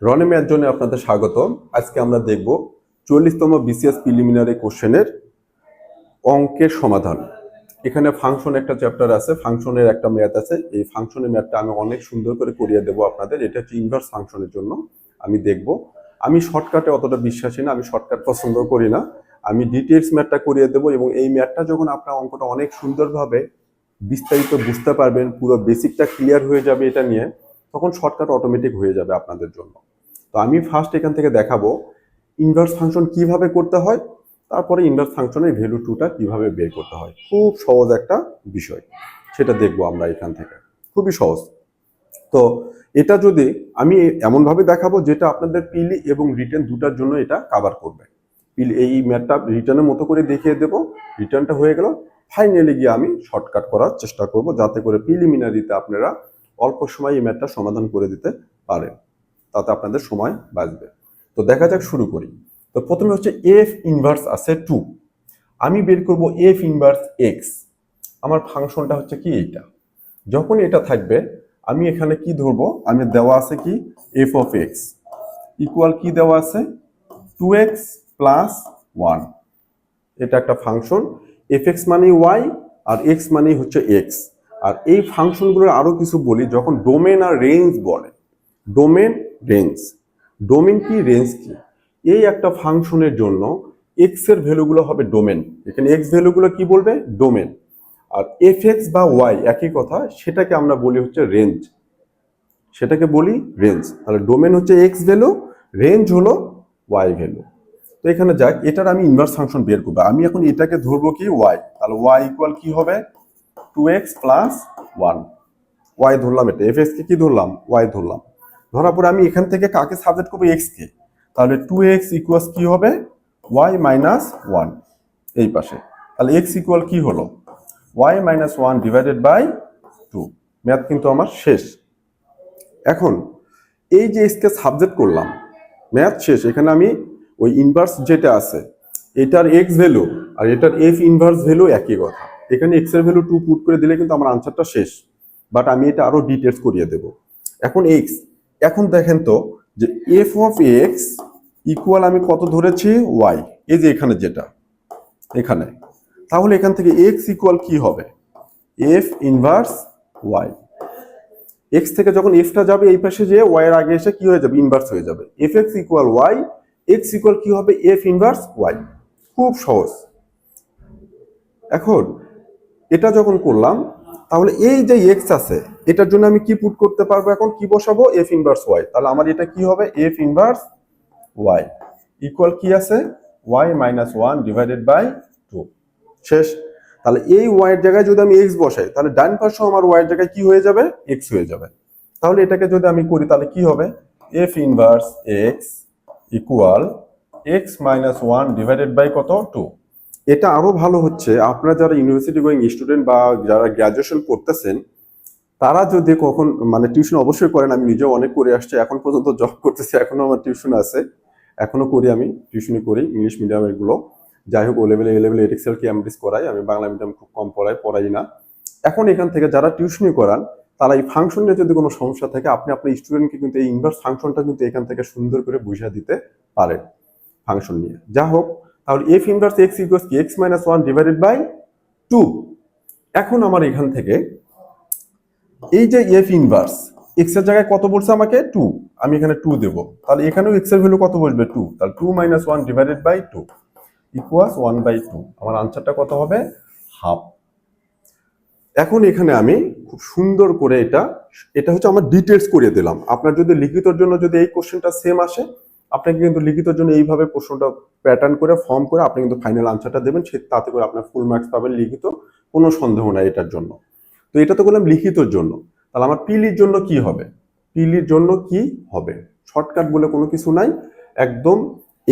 রনে math জন্য আপনাদের স্বাগত আজকে আমরা দেখব চল্লিশতম বিসিএস প্রিলিমিনারি কোশ্চেনের অঙ্কের সমাধান। এখানে ফাংশন একটা চ্যাপ্টার আছে ফাংশনের একটা ম্যাথ আছে। এই ফাংশনের ম্যাথটা আমি অনেক সুন্দর করে করিয়ে দেবো আপনাদের। এটা হচ্ছে ইনভার্স ফাংশনের জন্য আমি দেখব। আমি শর্টকাটে অতটা বিশ্বাসী না, আমি শর্টকাট পছন্দ করি না। আমি ডিটেলস ম্যাথটা করিয়ে দেবো এবং এই ম্যাথটা যখন আপনার অঙ্কটা অনেক সুন্দরভাবে বিস্তারিত বুঝতে পারবেন, পুরো বেসিকটা ক্লিয়ার হয়ে যাবে এটা নিয়ে, তখন শর্টকাট অটোমেটিক হয়ে যাবে আপনাদের জন্য। তো আমি ফার্স্ট এখান থেকে দেখাবো ইনভার্স ফাংশন কীভাবে করতে হয়, তারপরে ইনভার্স ফাংশনের ভ্যালু টুটা কীভাবে বের করতে হয়, খুব সহজ একটা বিষয়। সেটা দেখব আমরা এখান থেকে, খুবই সহজ। তো এটা যদি আমি এমনভাবে দেখাবো যেটা আপনাদের পিলি এবং রিটার্ন দুটার জন্য এটা কাভার করবে। পিলি, এই ম্যাথটা রিটার্নের মতো করে দেখিয়ে দেবো, রিটার্নটা হয়ে গেল ফাইনালি গিয়ে আমি শর্টকাট করার চেষ্টা করব, যাতে করে প্রিলিমিনারিতে আপনারা অল্প সময় এই ম্যাথটা সমাধান করে দিতে পারেন। তাতে আপনাদের সময় বাঁচবে। তো দেখা যাক, শুরু করি। তো প্রথমে হচ্ছে এফ ইনভার্স আছে টু আমি বের করব এফ ইনভার্স এক্স আমার ফাংশনটা হচ্ছে কি এইটা? যখন এটা থাকবে, আমি এখানে কি ধরবো? আমি দেওয়া আছে কি? এফ অফ এক্স ইকুয়াল কি দেওয়া আছে? টু এক্স প্লাস ওয়ান এটা একটা ফাংশন। এফ এক্স মানে ওয়াই আর এক্স মানে হচ্ছে এক্স আর এই ফাংশনগুলোর আরও কিছু বলি, যখন ডোমেন আর রেঞ্জ বলে। ডোমেন রেঞ্জ ডোমেন কি? রেঞ্জ কি? এই একটা ফাংশনের জন্য এক্সের ভ্যালুগুলো হবে ডোমেন এখানে এক্স ভ্যালুগুলো কি বলবে? ডোমেন আর এফ এক্স বা ওয়াই একই কথা, সেটাকে আমরা বলি হচ্ছে রেঞ্জ সেটাকে বলি রেঞ্জ তাহলে ডোমেন হচ্ছে এক্স ভ্যালু রেঞ্জ হলো ওয়াই ভ্যালু। তো এখানে যাক, এটার আমি ইনভার্স ফাংশন বের করব। আমি এখন এটাকে ধরবো কি? ওয়াই তাহলে ওয়াই ইকুয়াল কি হবে? Two x plus one y ধরলাম এটা। এফ এক্স কে কি ধরলাম? ওয়াই ধরলাম। ধরার পরে আমি এখান থেকে কাকে সাবজেক্ট করব? এক্স কে। তাহলে টু এক্স ইকুয়ালস কি হবে? ওয়াই মাইনাস ওয়ান এই পাশে। তাহলে এক্স ইকুয়াল কি হলো? Y minus one divided by two math কিন্তু আমার শেষ। এখন, এই যে এক্সকে সাবজেক্ট করলাম, ম্যাথ শেষ। এখানে আমি ওই ইনভার্স যেটা আছে, এটার এক্স ভ্যালু আর এটার এফ ইনভার্স ভ্যালু একই কথা। এখানে এক্সের ভ্যালু টু পুট করে দিলে কিন্তু আমার আনসারটা শেষ। বাট আমি এটা আরও ডিটেলস করিয়ে দেব। এখন এক্স এখন দেখেন তো যে এফ অফ এক্স ইকুয়াল আমি কত ধরেছি? ওয়াই এই যে এখানে যেটা, এখানে। তাহলে এখান থেকে এক্স ইকুয়াল কি হবে? এফ ইনভার্স ওয়াই এক্স থেকে যখন এফটা যাবে এই পাশে যে ওয়াই এর আগে এসে কি হয়ে যাবে? ইনভার্স হয়ে যাবে। F x equal y x equal কি হবে? এফ ইনভার্স ওয়াই খুব সহজ। এখন এটা যখন করলাম তাহলে এই যে এক্স আছে, এটার জন্য আমি কি পুট করতে পারব এখন? কি বসাবো? এফ ইনভার্স ওয়াই তাহলে আমার এটা কি হবে? এফ ইনভার্স ওয়াই ইকুয়াল কি আছে? Y minus one divided by two শেষ। তাহলে এই ওয়াই এর জায়গায় যদি আমি এক্স বসাই, তাহলে ডান পাশে আমার ওয়াই এর জায়গায় কি হয়ে যাবে? এক্স হয়ে যাবে। তাহলে এটাকে যদি আমি করি, তাহলে কি হবে? F inverse x equal x minus one divided by কত? টু এটা আরও ভালো হচ্ছে, আপনারা যারা ইউনিভার্সিটি গোয়িং স্টুডেন্ট বা যারা গ্রাজুয়েশন করতেছেন, তারা যদি কখন মানে টিউশন অবশ্যই করেন, আমি নিজেও অনেক করে আসছি, এখন পর্যন্ত জব করতেছি, এখনও আমার টিউশন আছে, এখনও করি আমি টিউশনই করি ইংলিশ মিডিয়ামেরগুলো যাই হোক ও লেভেলে এ লেভেলে এডিক্সেল কি এমডিস করাই, আমি বাংলা মিডিয়াম খুব কম পড়াই পড়াই না। এখন এখান থেকে যারা টিউশনই করান, তারা এই ফাংশনে যদি কোনো সমস্যা থাকে, আপনি আপনার স্টুডেন্টকে কিন্তু এই ইনভার্স ফাংশনটা কিন্তু এখান থেকে সুন্দর করে বুঝিয়ে দিতে পারেন ফাংশন নিয়ে। যা হোক তাহলে এফ ইনভার্স এক্স ইকুয়ালস কি x minus one divided by two এখন আমার এখান থেকে এই যে এফ ইনভার্স এক্সের জায়গায় কত বলছে আমাকে? টু আমি এখানে টু দেব। তাহলে এখানেও এক্সের ভ্যালু কত বসবে? টু তাহলে two minus one divided by two equals one by two আমার আনসারটা কত হবে? হাফ এখন এখানে আমি খুব সুন্দর করে এটা এটা হচ্ছে আমার ডিটেলস করিয়ে দিলাম। আপনার যদি লিখিতর জন্য যদি এই কোশ্চেনটা সেম আসে আপনাকে কিন্তু লিখিতর জন্য এইভাবে প্রশ্নটা প্যাটার্ন করে ফর্ম করে আপনি কিন্তু ফাইনাল আনসারটা দেবেন, সে তাতে করে আপনার ফুল মার্কস পাবেন লিখিত, কোনো সন্দেহ নাই এটার জন্য। তো এটা তো বললাম লিখিতর জন্য। তাহলে আমার পিলির জন্য কি হবে? পিলির জন্য কি হবে? শর্টকাট বলে কোনো কিছু নাই। একদম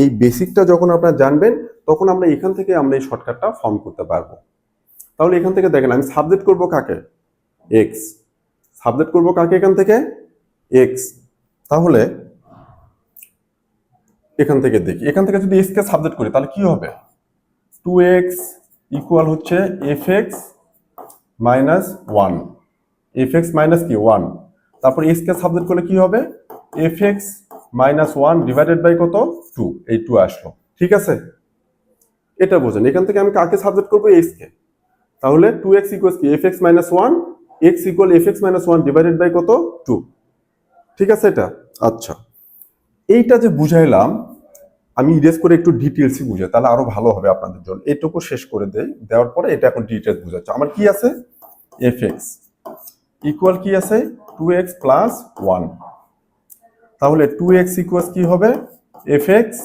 এই বেসিকটা যখন আপনারা জানবেন, তখন আমরা এখান থেকে আমরা এই শর্টকাটটা ফর্ম করতে পারব। তাহলে এখান থেকে দেখেন, আমি সাবজেক্ট করব কাকে? এক্স সাবজেক্ট করব কাকে এখান থেকে? এক্স তাহলে এখান থেকে দেখি। এখান থেকে যদি এক্স কে সাবজেক্ট করি, তাহলে কি হবে? টু এক্স ইকুয়াল হচ্ছে f x minus one f x minus কি? ওয়ান তারপর এক্স কে সাবজেক্ট করলে কি হবে? F x minus one divided by কত? টু এই টু আসলো। ঠিক আছে? এটা বোঝেন। এখান থেকে আমি কাকে সাবজেক্ট করব? এক্স কে তাহলে টু এক্স ইকুয়াল কি? F x minus one x equal f x minus one divided by কত? টু ঠিক আছে এটা? আচ্ছা। এইটা যে বুঝাইলাম, আমি ইরেজ করে একটু ডিটেলসই বুঝাই, তাহলে আরও ভালো হবে আপনাদের জন্য। এটুকু শেষ করে দেই, দেওয়ার পরে এটা এখন ডিটেলস বুঝাচ্ছে। আমার কি আছে? এফ এক্স ইকুয়াল কি আছে? টু এক্স প্লাস ওয়ান তাহলে টু এক্স ইকুয়াল কি হবে? এফ এক্স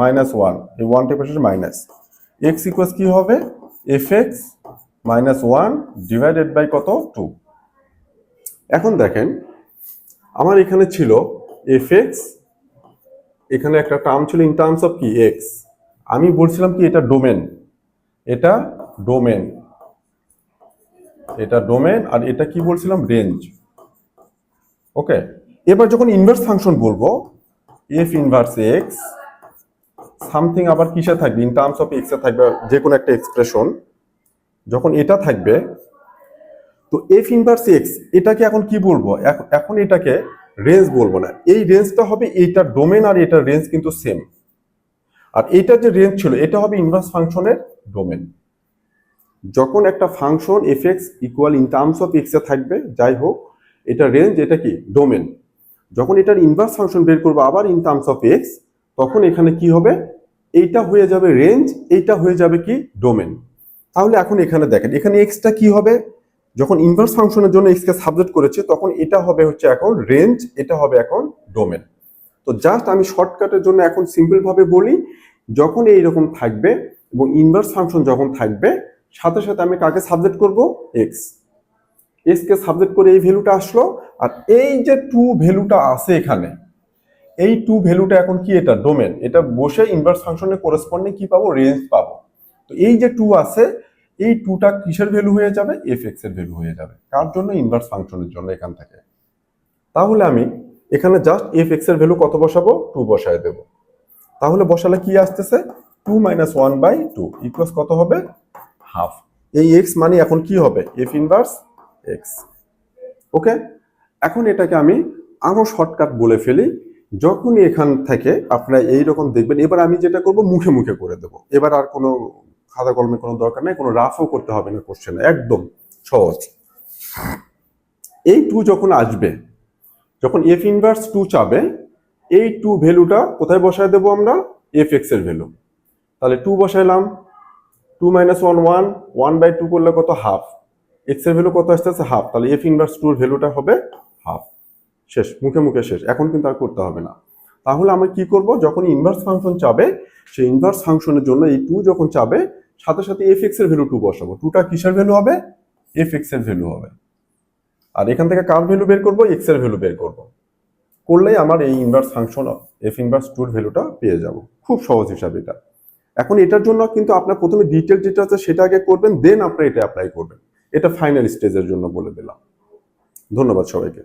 মাইনাস ওয়ান এই ওয়ানটা পাশে মাইনাস এক্স ইকুয়াল কি হবে? F x minus one divided by কত? টু এখন দেখেন, আমার এখানে ছিল এফ এক্স এখানে একটা টার্ম ছিল ইন টার্মস অফ কি এক্স আমি বলছিলাম কি, এটা ডোমেন এটা ডোমেন এটা ডোমেন আর এটা কি বলছিলাম? রেঞ্জ ওকে এবার যখন ইনভার্স ফাংশন বলব এফ ইনভার্স এক্স সামথিং আবার কিসে থাকবে? ইন টার্মস অফ এক্সে থাকবে যে কোনো একটা এক্সপ্রেশন যখন এটা থাকবে, তো এফ ইনভার্স এক্স এটাকে এখন কি বলব? এখ- এখন এটাকে রেঞ্জ বলব না। এই রেঞ্জটা হবে এইটার ডোমেন আর এটার রেঞ্জ কিন্তু সেম আর এইটার যে রেঞ্জ ছিল, এটা হবে ইনভার্স ফাংশনের ডোমেন যখন একটা function f x equal in terms of এক্সে থাকবে, যাই হোক, এটা রেঞ্জ এটা কি? ডোমেন যখন এটার ইনভার্স ফাংশন বের করব আবার ইন টার্মস অফ এক্স তখন এখানে কি হবে? এইটা হয়ে যাবে রেঞ্জ এইটা হয়ে যাবে কি? ডোমেন তাহলে এখন এখানে দেখেন, এখানে এক্সটা কি হবে? যখন ইনভার্স ফাংশনের জন্য এক্সকে সাবজেক্ট করেছে, তখন এটা হবে হচ্ছে এখন রেঞ্জ এটা হবে এখন ডোমেন তো জাস্ট আমি শর্টকাটের জন্য এখন সিম্পল ভাবে বলি, যখন এইরকম থাকবে এবং ইনভার্স ফাংশন যখন থাকবে, সাথে সাথে আমি কাকে সাবজেক্ট করব? এক্স এক্স কে সাবজেক্ট করে এই ভ্যালুটা আসলো, আর এই যে টু ভ্যালুটা আছে এখানে, এই টু ভ্যালুটা এখন কি এটা? ডোমেন এটা বসে ইনভার্স ফাংশনে করেসপন্ডিং কি পাবো? রেঞ্জ পাবো। তো এই যে টু আছে এই টুটা কিসের ভ্যালু হয়ে যাবে? এফ এক্সের ভ্যালু হয়ে যাবে। কার জন্য? ইনভার্স ফাংশনের জন্য এখান থেকে। তাহলে আমি এখানে জাস্ট এফ এক্সের ভ্যালু কত বসাবো? টু বসায় দেব। তাহলে বসালে কি আসতেছে? Two minus one by two equals কত হবে? হাফ এই এক্স মানে এখন কি হবে? এফ ইনভার্স এক্স ওকে এখন এটাকে আমি আরও শর্টকাট বলে ফেলি। যখনই এখান থেকে আপনারা এইরকম দেখবেন, এবার আমি যেটা করব, মুখে মুখে করে দেব। এবার আর কোনো খাতা কলমে কোনো দরকার নেই, কোনো রাফও করতে হবে না কোশ্চেন একদম সহজ। এই টু যখন আসবে, যখন এফ ইনভার্স টু চাবে, এই টু ভ্যালুটা কোথায় বসায় দেবো আমরা? এফ এক্সের ভ্যালু। তাহলে two বসাইলাম two minus one one one by two করলে কত? হাফ এক্সের ভ্যালু কত আসতেছে হাফ তাহলে এফ ইনভার্স টুর ভ্যালুটা হবে হাফ শেষ, মুখে মুখে শেষ। এখন কিন্তু আর করতে হবে না। তাহলে আমরা কি করব? যখন ইনভার্স ফাংশন চাবে, সেই ইনভার্স ফাংশনের জন্য এই টু যখন চাবে সাথে সাথে এফ এক্সের ভ্যালু টু বসাবো। টুটা কিসের ভ্যালু হবে? এফ এক্সের ভ্যালু হবে। আর এখান থেকে কার ভ্যালু বের করব? এক্সের ভ্যালু বের করব। করলেই আমার এই ইনভার্স ফাংশন এফ ইনভার্স টুর ভ্যালুটা পেয়ে যাব। খুব সহজ হিসাবে এটা। এখন এটার জন্য কিন্তু আপনার প্রথমে ডিটেল যেটা আছে সেটা আগে করবেন দেন আপনার এটা অ্যাপ্লাই করবেন। এটা ফাইনাল স্টেজের জন্য বলে দিলাম। ধন্যবাদ সবাইকে।